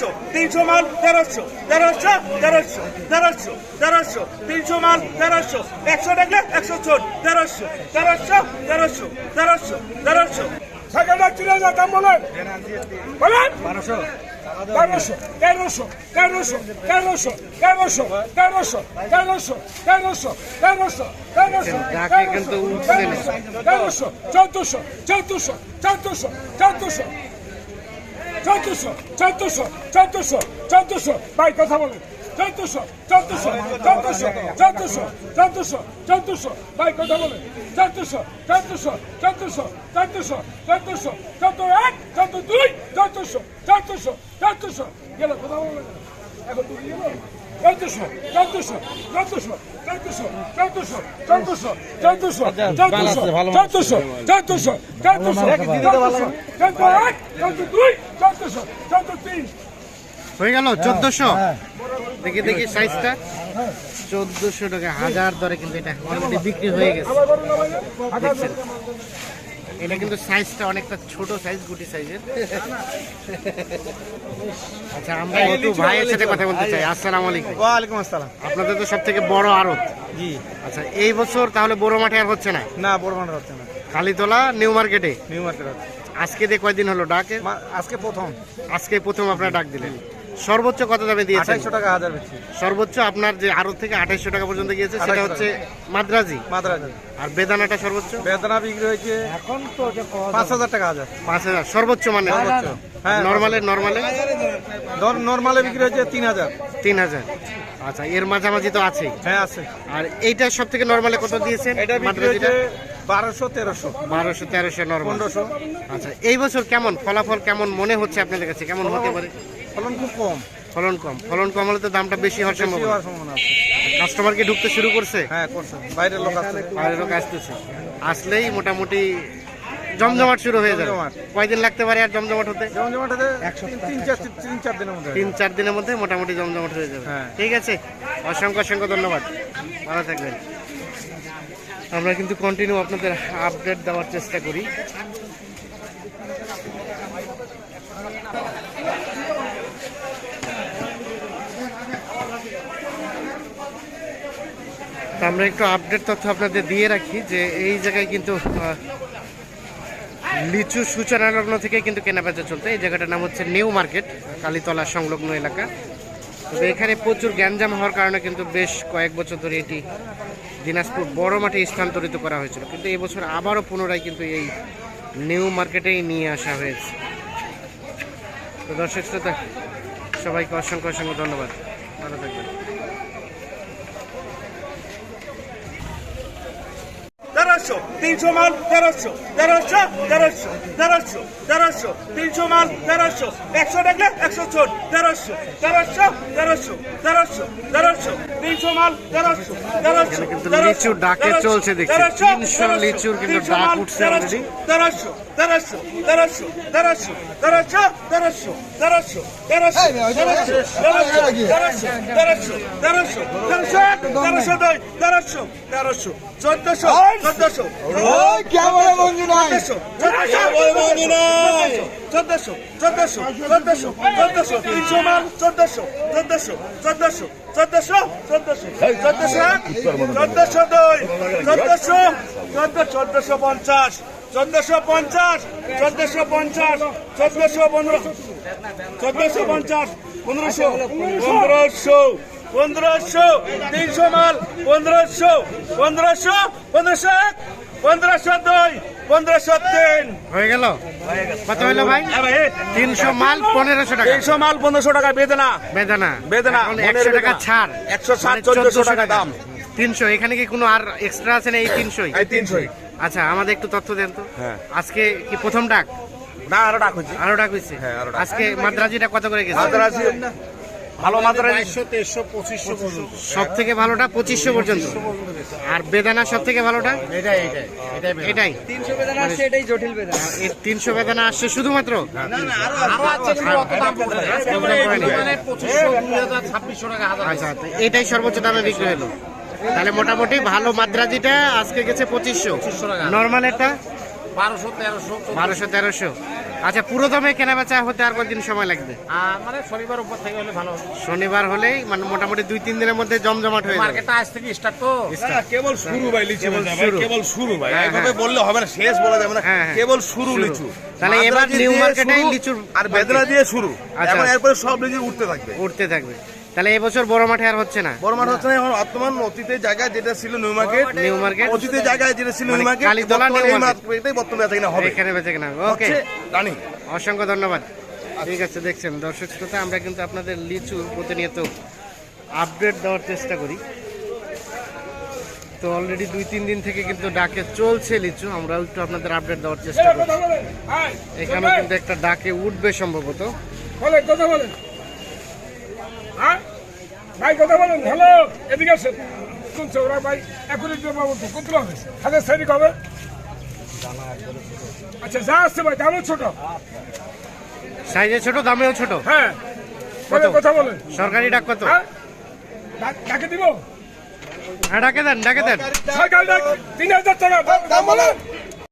তেরোশো তিনশো মাল তেরোশো তেরোশো তেরোশো তেরোশো তেরোশো তিনশো মাল তেরোশো একশো টাকা একশো চোদ্দ তেরোশো তেরোশো তেরোশো তেরোশো তেরোশো বলেন তেরোশো তেরোশো তেরোশো তেরোশো তেরোশো তেরোশো তেরোশো তেরোশো তেরোশো তেরোশো তেরোশো চৌদ্দশো চৌদ্দশো চৌদ্দশো চৌদ্দশো চৌদ্দশো চৌদ্দশো চোদ্দশো চোদ্দশো ভাই কথা বলেন। চৌদ্দশো চৌদ্দশো চৌদ্দশো চৌদ্দশো চৌদ্দশো চৌদ্দশো ভাই কথা বলেন চৌদ্দশো চৌদ্দশো চৌদ্দশো চৌদ্দশো চৌদ্দশো চৌদ্দ এক চৌদ্দ দুই চৌদ্দশো চৌদ্দশো চৌদ্দশো গেল কথা বলেন এখন তুমি চৌদ্দশো চৌদ্দশো চৌদ্দশো চৌদ্দশো চৌদ্দশো চৌদ্দশো চৌদ্দশো চৌদ্দশো চৌদ্দশো চৌদ্দশো চৌদ্দশো চৌদ্দশো চৌদ্দ এক চৌদ্দ দুই চৌদ্দশো চৌদ্দ তিন হয়ে গেল? চোদ্দশো? দেখি দেখি সাইজটা। চোদ্দশো টাকা হাজার দরে কিন্তু এটা অলরেডি বিক্রি হয়ে গেছে। দেখছেন? এটা কিন্তু সাইজটা অনেকটা ছোট সাইজ গুটি সাইজের। আচ্ছা আমরা একটু ভাইয়ের সাথে কথা বলতে চাই আসসালামু আলাইকুম। ওয়ালাইকুম আসসালাম। আপনাদের তো সব থেকে বড় আড়ত। জি। আচ্ছা এই বছর তাহলে বড় মাঠে আর হচ্ছে না? না বড় মাঠে হচ্ছে না। কালীতলা নিউ মার্কেটে? নিউ মার্কেট আজকে দিয়ে কয়দিন হলো ডাকে? আজকে প্রথম। আজকে প্রথম আপনারা ডাক দিলেন। সর্বোচ্চ কত দামে দিয়েছেন? আঠাইশশো টাকা হাজার বেশি সর্বোচ্চ আপনার যে আড়ত থেকে আঠাইশো টাকা পর্যন্ত গিয়েছে সেটা হচ্ছে মাদ্রাজি। মাদ্রাজ। আর বেদানাটা সর্বোচ্চ? বেদানা বিক্রি হয়েছে এখন তো পাঁচ হাজার টাকা হাজার। পাঁচ হাজার সর্বোচ্চ মানে হ্যাঁ নর্মালে নর্মালে? নর্মালে বিক্রি হয়েছে তিন হাজার। তিন হাজার। আচ্ছা এর মাঝামাঝি তো আছেই। হ্যাঁ আছে। আর এইটা সব থেকে নর্মালে কত দিয়েছেন এটা মাদ্রাজিটা? বারোশো তেরোশো। বারোশো তেরোশো নর্মাল। আচ্ছা এই বছর কেমন? ফলাফল কেমন মনে হচ্ছে আপনাদের কাছে? কেমন হতে পারে? ফলন খুব কম। ফলন কম। ফলন কম হলে তো দামটা বেশি হওয়ার সম্ভাবনা। কাস্টমার কি ঢুকতে শুরু করছে? হ্যাঁ করছে। বাইরের লোক আছে বাইরের লোক আসতেছে। আসলেই মোটামুটি জমজমাট শুরু হয়ে যাবে। জমজমাট। কয়দিন লাগতে পারে আর জমজমাট হতে? তিন- তিন চার তিন চার দিনের মধ্যে। তিন চার দিনের মধ্যে মোটামুটি জমজমাট হয়ে যাবে। হ্যাঁ। ঠিক আছে। অসংখ্য অসংখ্য ধন্যবাদ। ভালো থাকবেন। আমরা কিন্তু কন্টিনিউ আপনাদের আপডেট দেওয়ার চেষ্টা করি। আমরা একটু আপডেট তথ্য আপনাদের দিয়ে রাখি যে এই জায়গায় কিন্তু লিচু সূচনা লগ্ন থেকে কিন্তু কেনাবেচা চলতে এই জায়গাটার নাম হচ্ছে নিউ মার্কেট, কালীতলা সংলগ্ন এলাকা। তবে এখানে প্রচুর গ্যাঞ্জাম হওয়ার কারণে কিন্তু বেশ কয়েক বছর ধরে এটি দিনাজপুর বড় মাঠে স্থানান্তরিত করা হয়েছিল। কিন্তু এবছর আবারও পুনরায় কিন্তু এই নিউ মার্কেটেই নিয়ে আসা হয়েছে। তো দর্শক শ্রোতা, সবাইকে অসংখ্য অসংখ্য ধন্যবাদ। ভালো থাকবেন। তেরোশো তিনশো মাল তেরোশো তেরোশো তেরোশো তেরোশো তেরোশো তিনশো মাল তেরোশো একশো টাকা একশো ছোট তেরোশো তেরোশো তেরোশো তেরোশো তেরোশো তিনশো মাল তেরোশো তেরোশো লিচু ডাকে চলছে দেখছি। 300 লিচুর কিন্তু ডাক উঠছে। তেরোশো তেরোশো তেরোশো তেরোশো তেরোশো তেরোশো তেরোশো তেরোশো তেরোশো তেরোশো তেরোশো তেরোশো এক তেরোশো দুই তেরোশো তেরোশো চোদ্দশো চোদ্দশো চোদ্দশো চোদ্দশো চোদ্দশো চোদ্দশো চোদ্দশো তিনশো মাল চোদ্দশো চোদ্দশো চোদ্দশো চোদ্দশো চোদ্দশো চোদ্দশো চোদ্দশো দুই চোদ্দশো চোদ্দ চোদ্দশো পঞ্চাশ চোদ্দশো পঞ্চাশ চোদ্দশো পঞ্চাশ চোদ্দশো পনেরো চোদ্দশো পঞ্চাশ পনেরোশো পনেরোশো পনেরোশো তিনশো মাল পনেরোশো পনেরোশো পনেরোশো এক পনেরোশো দুই পনেরোশো তিন। হয়ে গেল? কত হইল ভাই? তিনশো মাল পনেরোশো টাকা। তিনশো মাল পনেরোশো টাকা বেদনা। বেদানা। বেদানা, একশো টাকা। ছাড়। 160, মানে 1400 1400 টাকা দাম। তিনশো এখানে কি কোনো আর এক্সট্রা আছে না এই তিনশোই? এই তিনশোই। আচ্ছা আমাদের একটু তথ্য দেন তো। হ্যাঁ। আজকে কি প্রথম ডাক? না আরও ডাক হচ্ছে আরও ডাক হয়েছে? হ্যাঁ, আরও ডাক। আজকে মাদ্রাজিটা কত করে গেছে? মাদ্রাজি ভালো মাদ্রাজি। সব থেকে ভালোটা পঁচিশশো পর্যন্ত। আর বেদানা সব থেকে ভালোটা? এটাই তিনশো বেদানা আসছে এটাই জটিল বেদানা। তিনশো বেদানা আসছে শুধুমাত্র? এটাই সর্বোচ্চ দামে বিক্রি হলো। তাহলে মোটামুটি ভালো মাদ্রাজিটা আজকে গেছে পঁচিশশো। নর্মাল এটা? বারোশো তেরোশো বারোশো তেরোশো। আচ্ছা পুরো দামে কেনা বেচা হতে আর কতদিন সময় লাগবে? মানে শনিবার উপর থেকে হলে ভালো শনিবার হলেই মানে মোটামুটি দুই তিন দিনের মধ্যে জমজমাট হয়ে যাবে। মার্কেটটা আজ থেকে স্টার্ট তো। কেবল শুরু ভাই লিচু কেবল শুরু। কেবল শুরু ভাই। এইভাবে। বললে হবে না শেষ বলা যাবে না। কেবল শুরু শুরু। লিচু। তাহলে এবার নিউ মার্কেটেই লিচুর আর বেদনা দিয়ে শুরু। আচ্ছা। এরপরে সব লিচু উঠতে থাকবে। উঠতে থাকবে। তাহলে এবছর বড় মাঠে আর হচ্ছে না। বড় মাঠ হচ্ছে না এখন বর্তমান অতীতের জায়গায় যেটা ছিল নিউ মার্কেট নিউ মার্কেট অতীতের জায়গায় যেটা ছিল মানে নিউ মার্কেট কালীতলা নিউ বর্তমানে এই বর্তমানে বেচা কিনা হবে। এখানে বেঁচে কেনা ওকে। হচ্ছে অসংখ্য ধন্যবাদ। ঠিক আছে দেখছেন দর্শক শ্রোতা আমরা কিন্তু আপনাদের লিচু প্রতিনিয়ত আপডেট দেওয়ার চেষ্টা করি। তো অলরেডি দুই তিন দিন থেকে কিন্তু ডাকে চলছে লিচু আমরা একটু আপনাদের আপডেট দেওয়ার চেষ্টা করি। এখানেও কিন্তু একটা ডাকে উঠবে সম্ভবত। কথা বলেন। ভাই কথা বলেন। হ্যালো এদিকে আসেন। শুনছো ওরা ভাই তো বাবু কত হবে। হাজার আচ্ছা যা আসছে ভাই দামও ছোট। সাইজে ছোট দামেও ছোট। হ্যাঁ কত? কথা বলেন। সরকারি ডাক কত? হ্যাঁ? ডাকে দিব? হ্যাঁ ডাকে দেন ডাকে দেন। সরকারি ডাক তিন হাজার টাকা। দাম বলেন।